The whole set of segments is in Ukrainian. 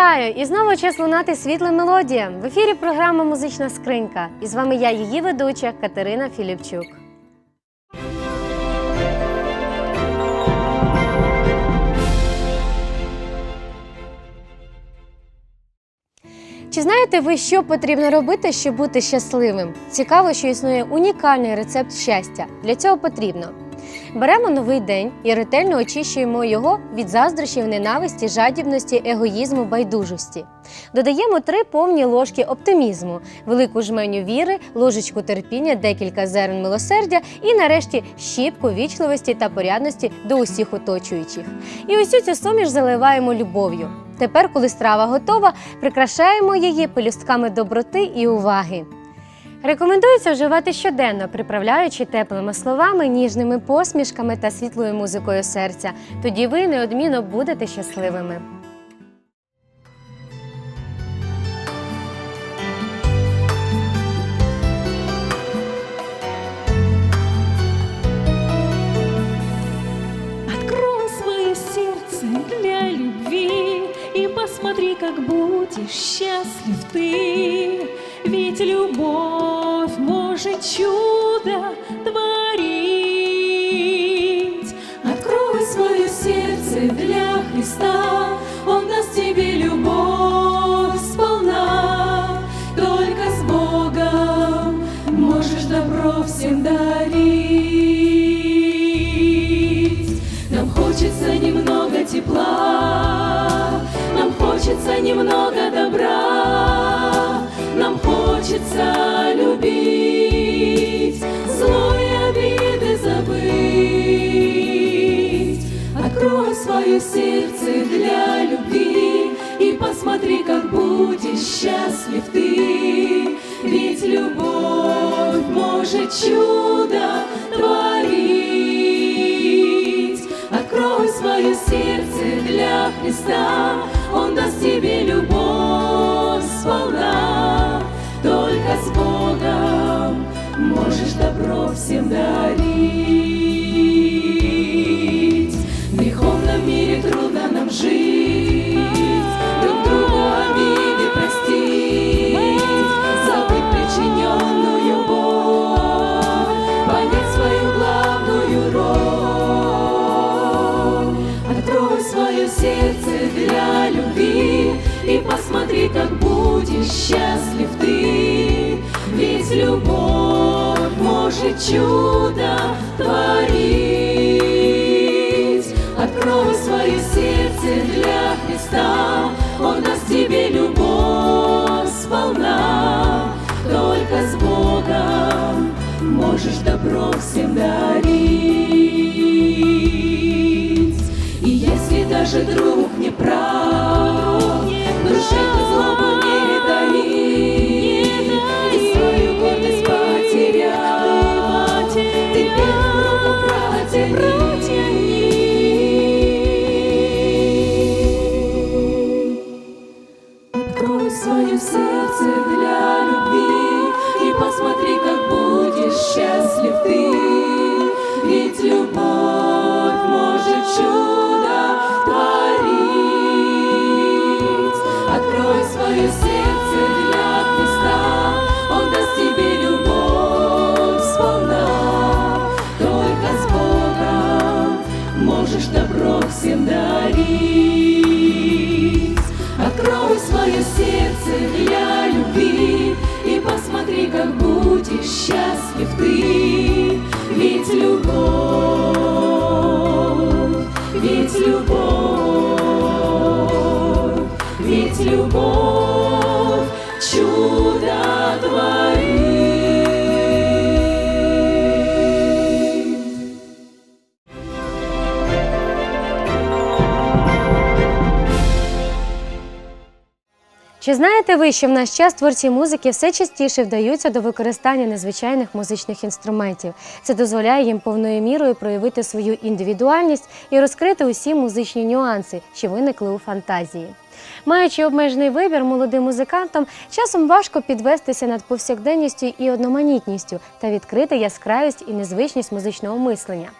Вітаю! І знову час лунати світлим мелодіям. В ефірі програма Музична скринька. І з вами я, її ведуча Катерина Філіпчук. Чи знаєте ви, що потрібно робити, щоб бути щасливим? Цікаво, що існує унікальний рецепт щастя. Для цього потрібно. Беремо новий день і ретельно очищуємо його від заздрощів, ненависті, жадібності, егоїзму, байдужості. Додаємо три повні ложки оптимізму, велику жменю віри, ложечку терпіння, декілька зерен милосердя і, нарешті, щіпку вічливості та порядності до усіх оточуючих. І усю цю суміш заливаємо любов'ю. Тепер, коли страва готова, прикрашаємо її пелюстками доброти і уваги. Рекомендується вживати щоденно, приправляючи теплими словами, ніжними посмішками та світлою музикою серця. Тоді ви неодмінно будете щасливими. Посмотри, как будешь счастлив ты Ведь любовь может чудо творить. Открой свое сердце для Христа Он даст тебе любовь сполна. Только с Богом можешь добро всем дарить. Нам хочется немного тепла Нам хочется немного добра Нам хочется любить Открой свое сердце для любви. И посмотри, как будешь счастлив ты. Ведь любовь может чудо творить. Открой свое сердце для Христа. Он даст тебе любовь сполна. Только с Богом можешь добро всем дарить мире трудно нам жить. Друг другу обиды простить Забыть причиненную боль Понять свою главную роль. Открой свое сердце для любви И посмотри, как будешь счастлив ты. Ведь любовь может чудо творить Христа. Он даст тебе любовь сполна. Только с Богом можешь добро всем дарить. И если даже друг можешь добро всем дарить. Открой свое сердце для любви И посмотри, как будешь счастлив ты. Ведь любовь, ведь любовь, ведь любовь Чи знаєте ви, що в наш час творці музики все частіше вдаються до використання незвичайних музичних інструментів? Це дозволяє їм повною мірою проявити свою індивідуальність і розкрити усі музичні нюанси, що виникли у фантазії. Маючи обмежений вибір молодим музикантам, часом важко підвестися над повсякденністю і одноманітністю та відкрити яскравість і незвичність музичного мислення.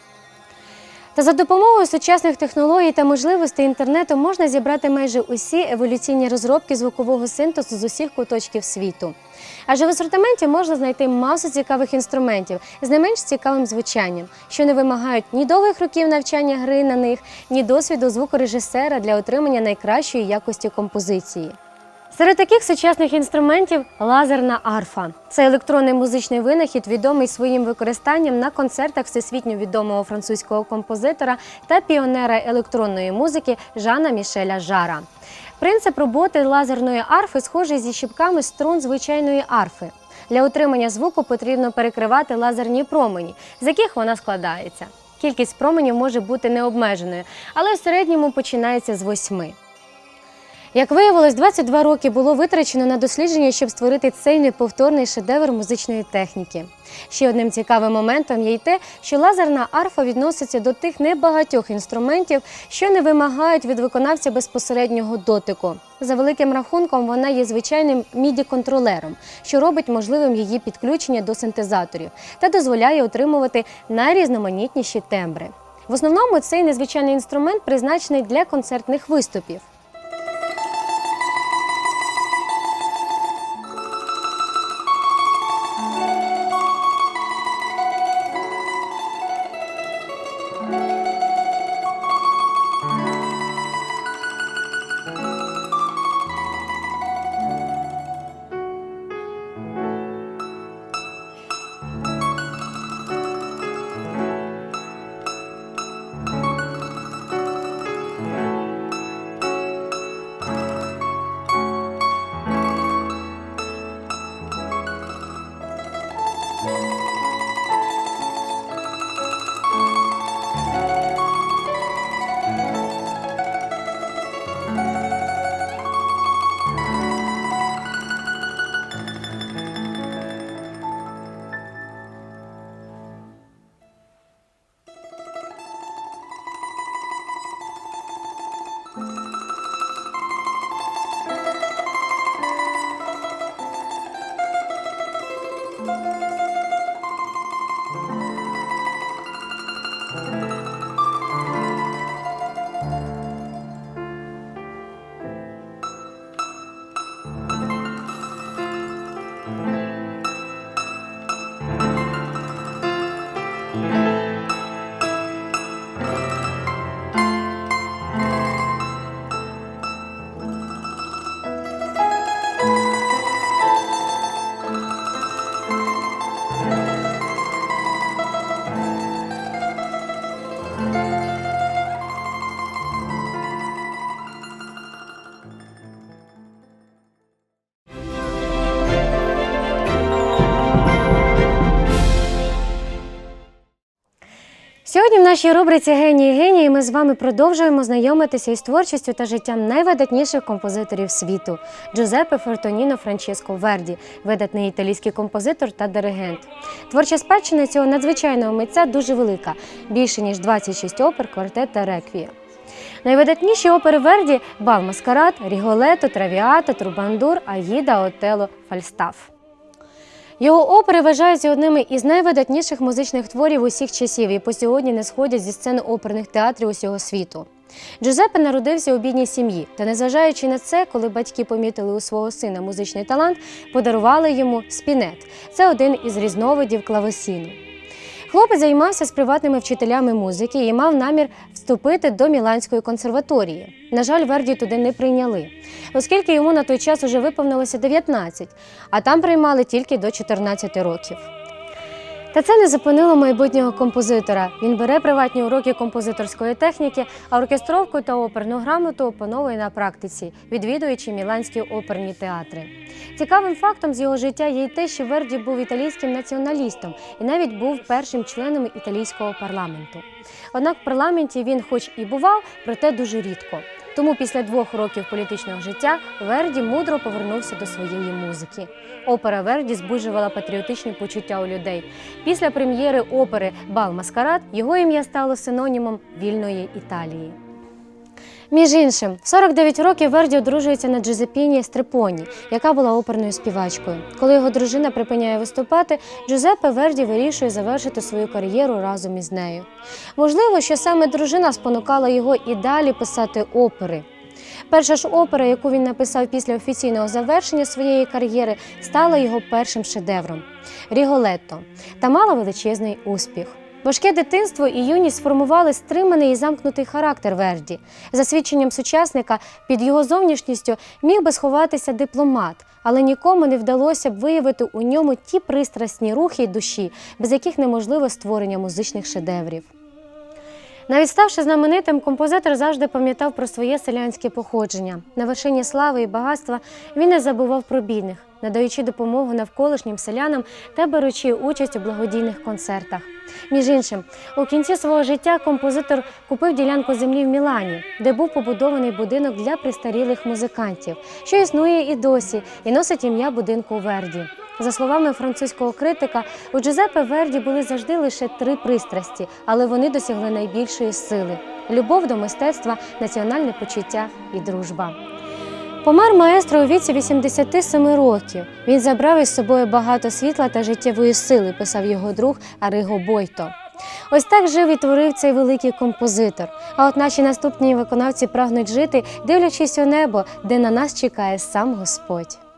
Та за допомогою сучасних технологій та можливостей інтернету можна зібрати майже усі еволюційні розробки звукового синтезу з усіх куточків світу. Адже в асортименті можна знайти масу цікавих інструментів з не менш цікавим звучанням, що не вимагають ні довгих років навчання гри на них, ні досвіду звукорежисера для отримання найкращої якості композиції. Серед таких сучасних інструментів лазерна арфа. Це електронний музичний винахід, відомий своїм використанням на концертах всесвітньо відомого французького композитора та піонера електронної музики Жана Мішеля Жара. Принцип роботи лазерної арфи схожий зі щіпками струн звичайної арфи. Для отримання звуку потрібно перекривати лазерні промені, з яких вона складається. Кількість променів може бути необмеженою, але в середньому починається з восьми. Як виявилось, 22 роки було витрачено на дослідження, щоб створити цей неповторний шедевр музичної техніки. Ще одним цікавим моментом є й те, що лазерна арфа відноситься до тих небагатьох інструментів, що не вимагають від виконавця безпосереднього дотику. За великим рахунком, вона є звичайним міді-контролером, що робить можливим її підключення до синтезаторів та дозволяє отримувати найрізноманітніші тембри. В основному цей незвичайний інструмент призначений для концертних виступів. Сьогодні в нашій рубриці Генії генії ми з вами продовжуємо знайомитися із творчістю та життям найвидатніших композиторів світу Джузеппе Фортоніно Франческо Верді, видатний італійський композитор та диригент. Творча спадщина цього надзвичайного митця дуже велика більше ніж 26 опер, квартет та реквія. Найвидатніші опери Верді Бал Маскарад, Ріголето, Травіата, Трубандур, Аїда, Отело, Фальстаф. Його опери вважаються одними із найвидатніших музичних творів усіх часів і по сьогодні не сходять зі сцени оперних театрів усього світу. Джузеппе народився у бідній сім'ї, та незважаючи на це, коли батьки помітили у свого сина музичний талант, подарували йому спінет. Це один із різновидів клавесіну. Хлопець займався з приватними вчителями музики і мав намір вступити до Міланської консерваторії. На жаль, Верді туди не прийняли, оскільки йому на той час уже виповнилося 19, а там приймали тільки до 14 років. Та це не зупинило майбутнього композитора. Він бере приватні уроки композиторської техніки, а оркестровку та оперну грамоту опановує на практиці, відвідуючи міланські оперні театри. Цікавим фактом з його життя є й те, що Верді був італійським націоналістом і навіть був першим членом італійського парламенту. Однак в парламенті він, хоч і бував, проте дуже рідко. Тому після двох років політичного життя Верді мудро повернувся до своєї музики. Опера Верді збуджувала патріотичні почуття у людей. Після прем'єри опери Бал Маскарад його ім'я стало синонімом вільної Італії. Між іншим, 49 років Верді одружується на Джузепіні Стрепоні, яка була оперною співачкою. Коли його дружина припиняє виступати, Джузеппе Верді вирішує завершити свою кар'єру разом із нею. Можливо, що саме дружина спонукала його і далі писати опери. Перша ж опера, яку він написав після офіційного завершення своєї кар'єри, стала його першим шедевром Ріголетто та мала величезний успіх. Важке дитинство і юність сформували стриманий і замкнутий характер Верді. За свідченням сучасника, під його зовнішністю міг би сховатися дипломат, але нікому не вдалося б виявити у ньому ті пристрасні рухи й душі, без яких неможливе створення музичних шедеврів. Навіть ставши знаменитим, композитор завжди пам'ятав про своє селянське походження. На вершині слави і багатства він не забував про бідних, надаючи допомогу навколишнім селянам та беручи участь у благодійних концертах. Між іншим, у кінці свого життя композитор купив ділянку землі в Мілані, де був побудований будинок для престарілих музикантів, що існує і досі, і носить ім'я будинку Верді. За словами французького критика, у Джузеппе Верді були завжди лише три пристрасті, але вони досягли найбільшої сили: любов до мистецтва, національне почуття і дружба. Помер маестро у віці 87 років. Він забрав із собою багато світла та життєвої сили, писав його друг Ариго Бойто. Ось так жив і творив цей великий композитор. А от наші наступні виконавці прагнуть жити, дивлячись у небо, де на нас чекає сам Господь.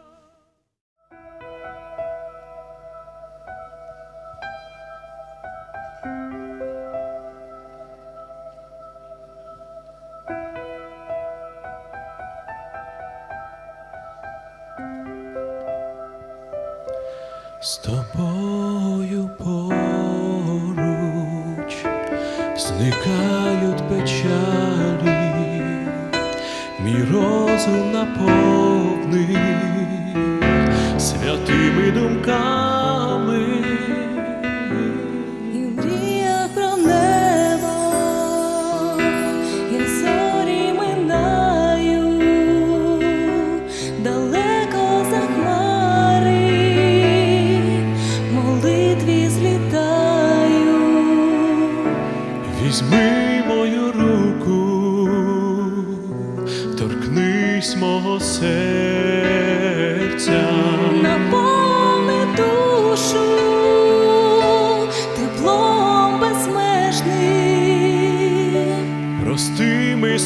Розум наповнив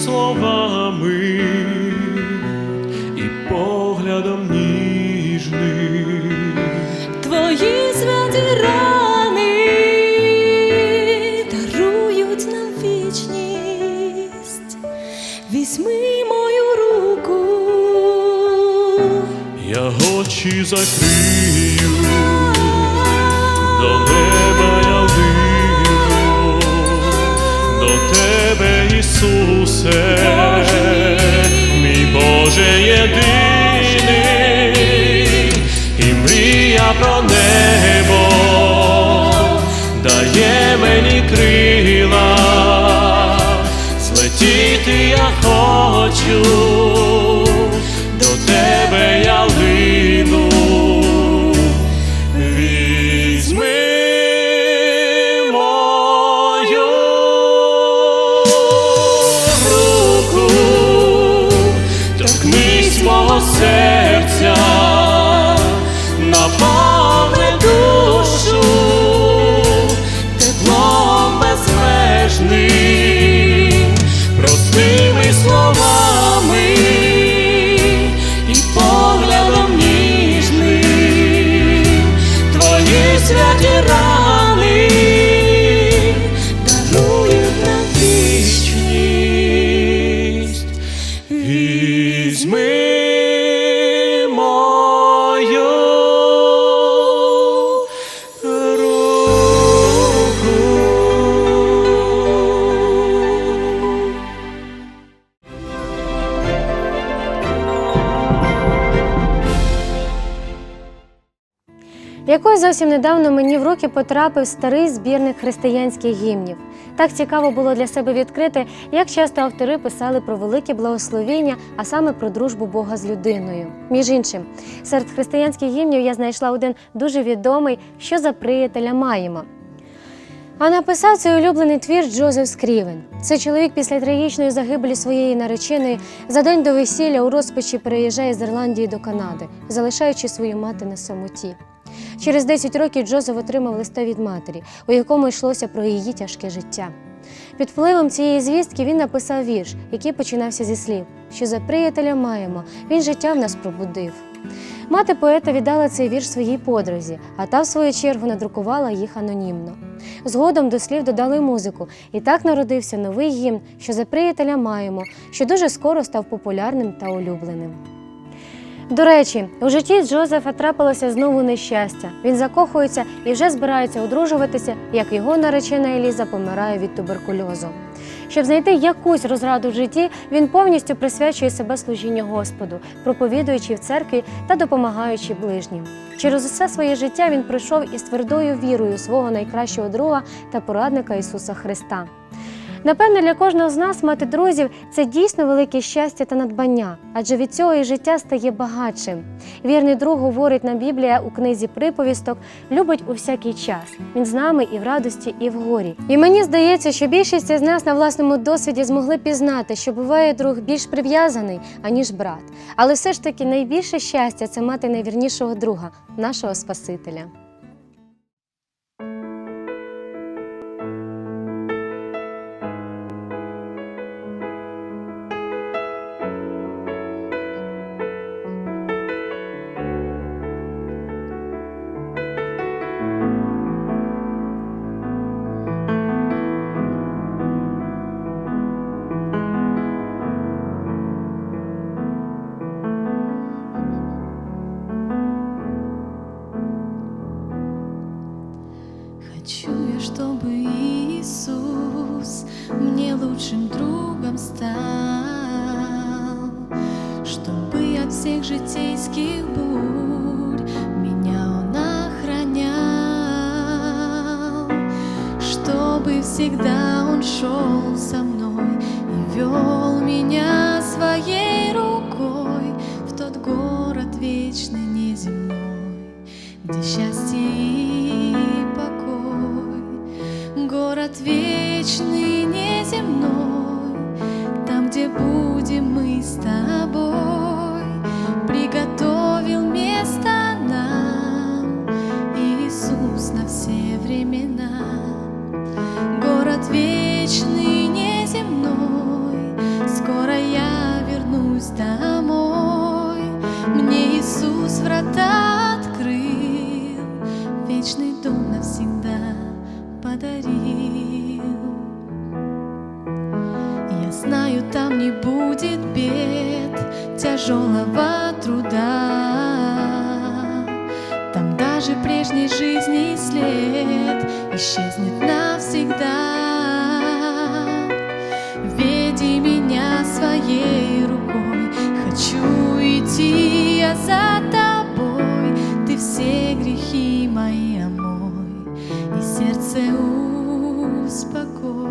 словами і поглядом ніжним. Твої святі рани дарують нам вічність. Візьми мою руку, Я очі закрию, хочу, до тебе я лину. Візьми мою руку, торкнись мого серця, Якось зовсім недавно мені в руки потрапив старий збірник християнських гімнів. Так цікаво було для себе відкрити, як часто автори писали про велике благословіння, а саме про дружбу Бога з людиною. Між іншим, серед християнських гімнів я знайшла один дуже відомий, що за приятеля маємо. А написав цей улюблений твір Джозеф Скрівен. Це чоловік після трагічної загибелі своєї нареченої за день до весілля у розпачі переїжджає з Ірландії до Канади, залишаючи свою мати на самоті. Через 10 років Джозеф отримав листа від матері, у якому йшлося про її тяжке життя. Під впливом цієї звістки він написав вірш, який починався зі слів, що за приятеля маємо, він життя в нас пробудив. Мати поета віддала цей вірш своїй подрузі, а та, в свою чергу, надрукувала їх анонімно. Згодом до слів додали музику, і так народився новий гімн, що за приятеля маємо, що дуже скоро став популярним та улюбленим. До речі, у житті Джозефа трапилося знову нещастя. Він закохується і вже збирається одружуватися, як його наречена Еліза помирає від туберкульозу. Щоб знайти якусь розраду в житті, він повністю присвячує себе служінню Господу, проповідуючи в церкві та допомагаючи ближнім. Через усе своє життя він пройшов із твердою вірою свого найкращого друга та порадника Ісуса Христа. Напевне, для кожного з нас мати друзів це дійсно велике щастя та надбання, адже від цього і життя стає багатшим. Вірний друг говорить нам Біблія у книзі приповісток, любить у всякий час. Він з нами і в радості, і в горі. І мені здається, що більшість із нас на власному досвіді змогли пізнати, що буває друг більш прив'язаний, аніж брат. Але все ж таки найбільше щастя це мати найвірнішого друга, нашого Спасителя. Он шел со мной и вел меня своей рукой в тот город вечный неземной, где счастье и покой, город вечный неземной, там, где будем мы с тобой, подарил. Я знаю, там не будет бед, тяжелого труда. Там даже прежней жизни след исчезнет навсегда. Веди меня своей рукой, хочу идти я за тобой. Deus pagou.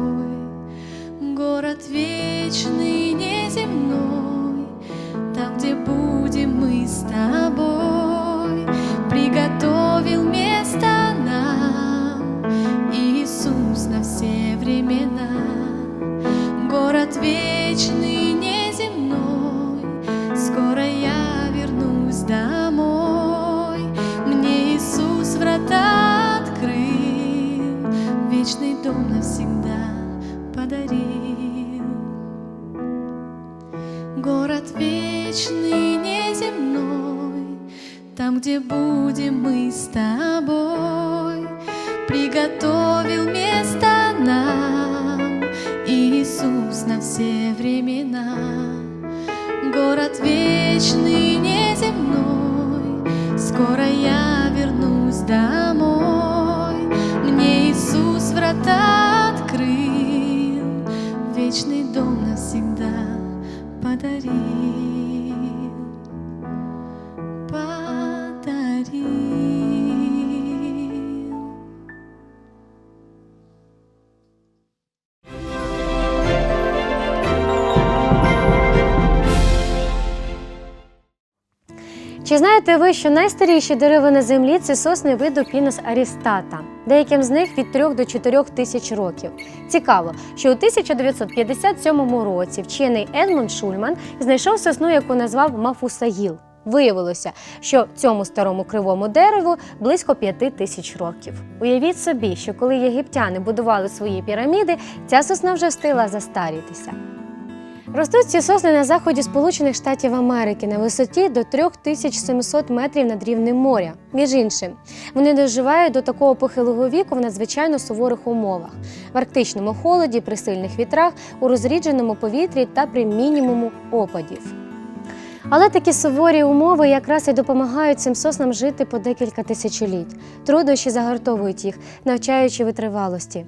Навсегда подарил. Город вечный, неземной, там, где будем мы с тобой, приготовил место нам Иисус на все времена. Город вечный, неземной, скоро я вернусь домой. Мне Иисус врата вечный дом навсегда подарил. Чи знаєте ви, що найстаріші дерева на землі це сосни виду Пінус арістата? Деяким з них від 3 до 4 тисяч років. Цікаво, що у 1957 році вчений Едмунд Шульман знайшов сосну, яку назвав Мафусаїл. Виявилося, що цьому старому кривому дереву близько 5 тисяч років. Уявіть собі, що коли єгиптяни будували свої піраміди, ця сосна вже встигла застарітися. Ростуть ці сосни на заході Сполучених Штатів Америки на висоті до 3700 метрів над рівнем моря. Між іншим, вони доживають до такого похилого віку в надзвичайно суворих умовах в арктичному холоді, при сильних вітрах, у розрідженому повітрі та при мінімуму опадів. Але такі суворі умови якраз і допомагають цим соснам жити по декілька тисячоліть. Труднощі загартовують їх, навчаючи витривалості.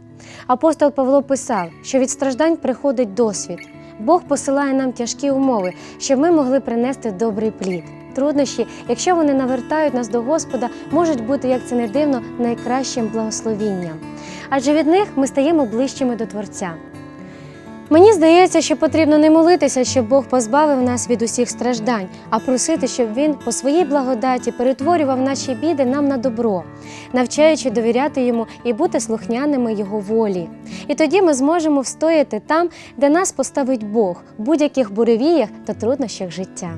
Апостол Павло писав, що від страждань приходить досвід. Бог посилає нам тяжкі умови, щоб ми могли принести добрий плід. Труднощі, якщо вони навертають нас до Господа, можуть бути, як це не дивно, найкращим благословінням. Адже від них ми стаємо ближчими до Творця. Мені здається, що потрібно не молитися, щоб Бог позбавив нас від усіх страждань, а просити, щоб Він по своїй благодаті перетворював наші біди нам на добро, навчаючи довіряти йому і бути слухняними Його волі. І тоді ми зможемо встояти там, де нас поставить Бог, в будь-яких буревіях та труднощах життя.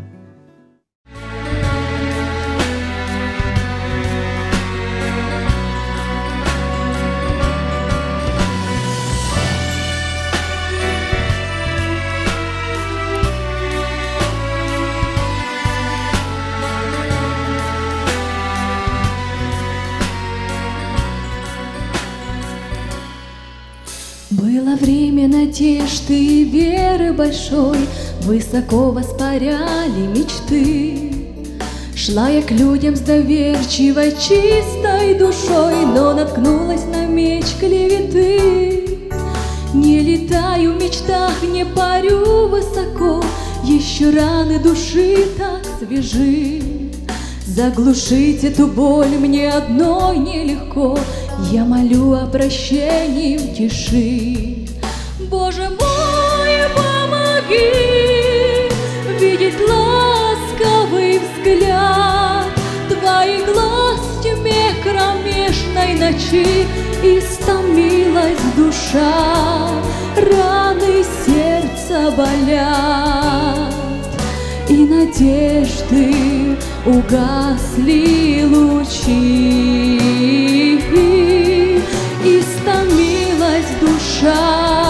Время надежды и веры большой, Высоко воспаряли мечты. Шла я к людям с доверчивой, чистой душой, Но наткнулась на меч клеветы. Не летаю в мечтах, не парю высоко, Еще раны души так свежи. Заглушить эту боль мне одной нелегко, Я молю о прощении в тиши. Боже мой, помоги видеть ласковый взгляд. Твоих глаз в тьме кромешной ночи Истомилась душа, раны сердца болят и надежды угасли лучи. Истомилась душа,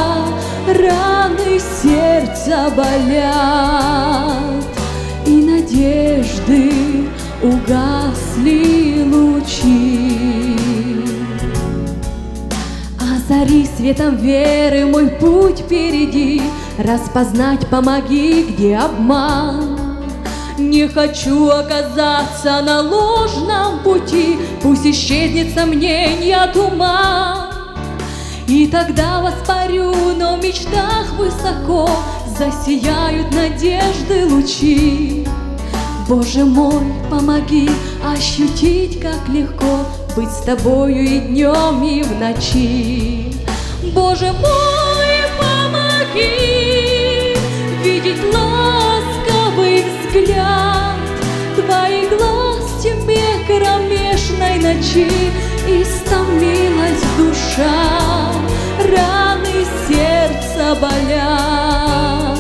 раны сердца болят, и надежды угасли лучи. Озари светом веры мой путь впереди, Распознать помоги, где обман. Не хочу оказаться на ложном пути, Пусть исчезнет сомненья туман. И тогда воспарю, но в мечтах высоко Засияют надежды лучи. Боже мой, помоги ощутить, как легко Быть с тобою и днем, и в ночи. Боже мой, помоги видеть ласковый взгляд Твоих глаз тьме кромешной ночи Истомилась душа, сердца болят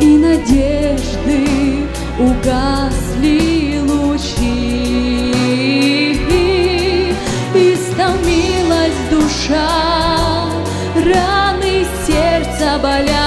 И надежды угасли лучи. Истомилась душа, раны сердца болят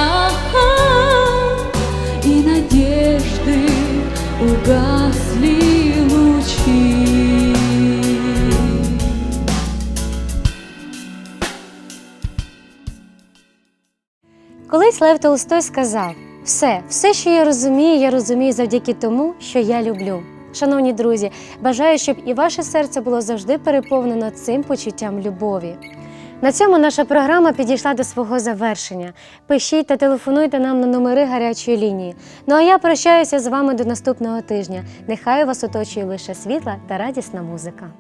Колись Лев Толстой сказав: все, все, що я розумію, я розумію завдяки тому, що я люблю. Шановні друзі, бажаю, щоб і ваше серце було завжди переповнено цим почуттям любові. На цьому наша програма підійшла до свого завершення. Пишіть та телефонуйте нам на номери гарячої лінії. Ну а я прощаюся з вами до наступного тижня. Нехай вас оточує лише світла та радісна музика.